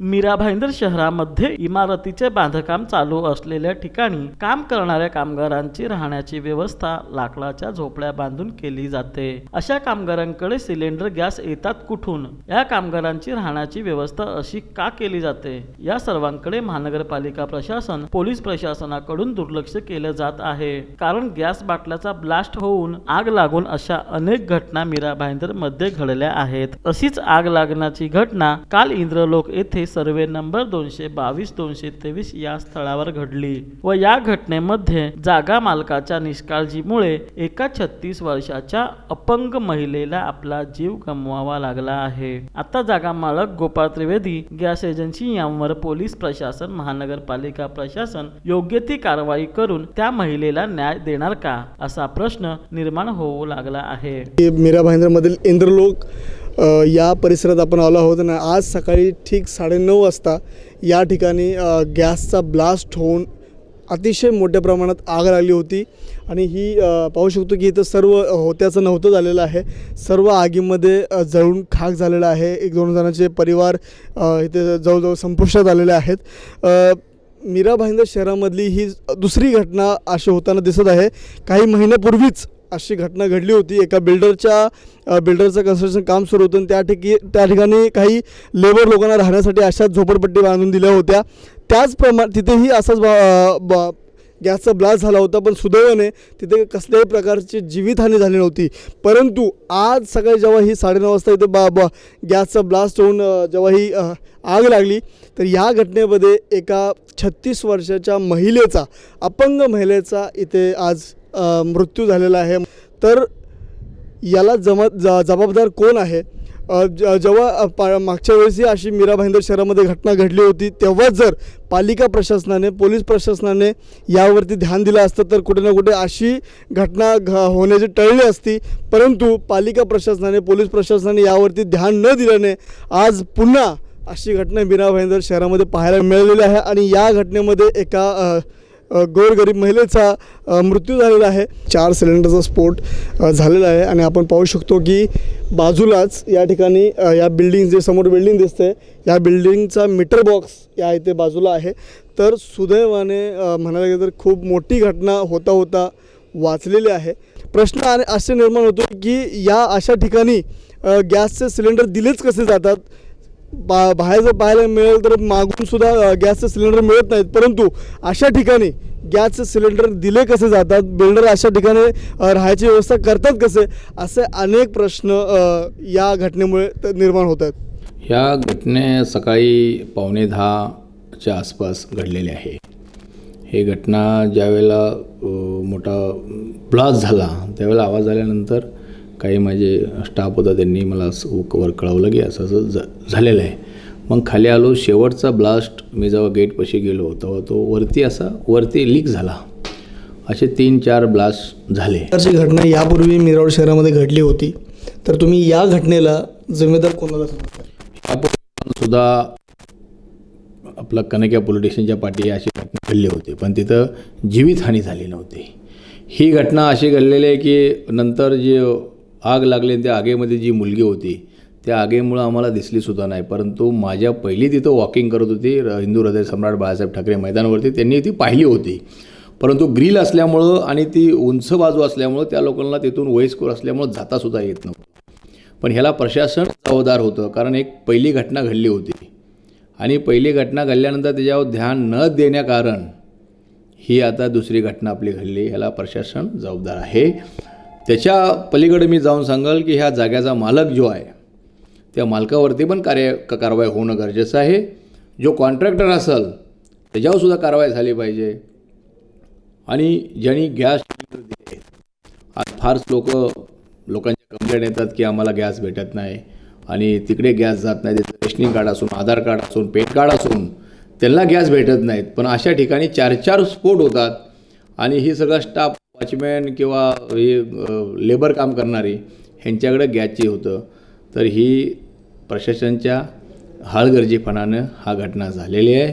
मीरा भाईंदर शहरामध्ये इमारतीचे बांधकाम चालू असलेल्या ठिकाणी काम करणाऱ्या कामगारांची राहण्याची व्यवस्था लाकडाच्या झोपड्या बांधून केली जाते. अशा कामगारांकडे सिलेंडर गॅस येतात कुठून? या कामगारांची राहण्याची व्यवस्था अशी का केली जाते? या सर्वांकडे महानगरपालिका प्रशासन पोलीस प्रशासनाकडून दुर्लक्ष केलं जात आहे. कारण गॅस बाटल्याचा ब्लास्ट होऊन आग लागून अशा अनेक घटना मीरा भाईंदरमध्ये घडल्या आहेत. अशीच आग लागण्याची घटना काल इंद्रलोक येथे सर्वे नंबर दोनशे बावीस दोनशे तेवीस या स्थळावर घडली व या घटनेमध्ये जागा मालकाच्या निष्काळजीमुळे एका छत्तीस वर्षाच्या अपंग महिलेला आपला जीव गमवावा लागला आहे. आता जागा मालक गोपाळ त्रिवेदी गॅस एजन्सी यांवर पोलीस प्रशासन महानगरपालिका प्रशासन योग्य ती कारवाई करून त्या महिलेला न्याय देणार का? असा प्रश्न निर्माण होऊ लागला आहे. मीरा भाईंदरमधील इंद्रलोक या परिसरात आपण आलो आहोत ना आज सकाळी ठीक साडेनऊ वाजता या ठिकाणी गॅसचा ब्लास्ट होऊन अतिशय मोठ्या प्रमाणात आग लागली होती. आणि ही पाहू शकतो की इथं सर्व होत्याचं नव्हतं झालेलं आहे. सर्व आगीमध्ये जळून खाक झालेलं आहे. एक दोन जणांचे परिवार इथे जवळजवळ संपुष्टात आलेले आहेत. मीरा भाईंदर शहरामधली ही दुसरी घटना अशी होताना दिसत आहे. काही महिन्यापूर्वीच अशी घटना घडली होती. एका बिल्डरच्या बिल्डरचं कन्स्ट्रक्शन काम सुरू होतं आणि त्या ठिकी त्या ठिकाणी काही लेबर लोकांना राहण्यासाठी अशाच झोपडपट्टी बांधून दिल्या होत्या. त्याचप्रमाणे तिथेही असाच बा- ब- गॅसचा ब्लास्ट झाला होता पण सुदैवाने तिथे कसल्याही प्रकारची जीवितहानी झाली नव्हती. परंतु आज सकाळी जेव्हा ही साडेनऊ वाजता इथे बा बा गॅसचा ब्लास्ट होऊन जेव्हा ही आग लागली तर या घटनेमध्ये एका छत्तीस वर्षाच्या महिलेचा अपंग महिलेचा इथे आज मृत्यू झालेला आहे. तर याला जमा ज जबाबदार कोण आहे? ज जेव्हा पा मागच्या वेळेसही अशी मीरा भाईंदर शहरामध्ये घटना घडली होती तेव्हा जर पालिका प्रशासनाने पोलीस प्रशासनाने यावरती ध्यान दिलं असतं तर कुठे ना कुठे अशी घटना घ होण्याची टळली असती. परंतु पालिका प्रशासनाने पोलीस प्रशासनाने यावरती ध्यान न दिल्याने आज पुन्हा अशी घटना मीरा भाईंदर शहरामध्ये पाहायला मिळालेली आहे आणि या घटनेमध्ये एका गोरगरीब महिलेचा मृत्यू झालेला आहे. चार सिलेंडरचा स्फोट झालेला आहे आणि आपण पाहू शकतो की बाजूलाच या ठिकाणी या बिल्डिंग जे समोर बिल्डिंग दिसते या बिल्डिंगचा मीटर बॉक्स या इथे बाजूला आहे. तर सुदैवाने म्हणायला गेलं तर खूप मोठी घटना होता होता वाचलेली आहे. प्रश्न आणि असे निर्माण होतो की या अशा ठिकाणी गॅसचे सिलेंडर दिलेच कसे जातात? बा बाहेर जर पाहायला मिळेल तर मागून सुद्धा गॅसचे सिलेंडर मिळत नाहीत. परंतु अशा ठिकाणी गॅसचे सिलेंडर दिले कसे जातात बिल्डर अशा ठिकाणी राहायची व्यवस्था करतात कसे असे अनेक प्रश्न या घटनेमुळे निर्माण होत आहेत. ह्या घटने सकाळी पावणे दहाच्या आसपास घडलेली आहे. हे घटना ज्यावेळेला मोठा ब्लास्ट झाला त्यावेळेला आवाज आल्यानंतर काही माझे स्टाफ होता त्यांनी मला असं वर कळवलं की असं असं झ झालेलं आहे. मग खाली आलो शेवटचा ब्लास्ट मी जेव्हा गेटपाशी गेलो तेव्हा तो वरती असा वरती लीक झाला. असे तीन चार ब्लास्ट झाले. प्रकारची घटना यापूर्वी मिरवड शहरामध्ये घडली होती. तर तुम्ही या घटनेला जिम्मेदार कोणाला यापूर्वी सुद्धा आपला कनक्या पोलीस स्टेशनच्या पाठी अशी घटना घडली होती पण तिथं जीवितहानी झाली नव्हती. ही घटना अशी घडलेली आहे की नंतर जी आग लागली आणि त्या आगेमध्ये जी मुलगी होती त्या आगेमुळं आम्हाला दिसलीसुद्धा नाही. परंतु माझ्या पहिली तिथं वॉकिंग करत होती हिंदू हृदय सम्राट बाळासाहेब ठाकरे मैदानावरती. त्यांनी ती पाहिली होती. परंतु ग्रिल असल्यामुळं आणि ती उंच बाजू असल्यामुळं त्या लोकांना तिथून वयस्कर असल्यामुळं जातासुद्धा येत नव्हतं. पण ह्याला प्रशासन जबाबदार होतं कारण एक पहिली घटना घडली होती. आणि पहिली घटना घडल्यानंतर त्याच्यावर ध्यान न देण्याकारण ही आता दुसरी घटना आपली घडली. ह्याला प्रशासन जबाबदार आहे. त्याच्या पलीकडे मी जाऊन सांगाल की ह्या जाग्याचा मालक जो आहे त्या मालकावरती पण कार्य क- कारवाई होणं गरजेचं आहे. जो कॉन्ट्रॅक्टर असेल त्याच्यावर सुद्धा कारवाई झाली पाहिजे. आणि ज्यांनी गॅस दिले आज फारच लोक लोकांच्या कंप्लेंट येतात की आम्हाला गॅस भेटत नाही. आणि तिकडे गॅस जात नाही त्याचं रेशनिंग कार्ड असून आधार कार्ड असून पेट कार्ड असून त्यांना गॅस भेटत नाहीत. पण अशा ठिकाणी चार चार स्फोट होतात. आणि ही सगळा स्टाफ वॉचमॅन किंवा हे लेबर काम करणारी ह्यांच्याकडं गॅसची होतं. तर ही प्रशासनच्या हळगर्जीपणानं हा घटना झालेली आहे.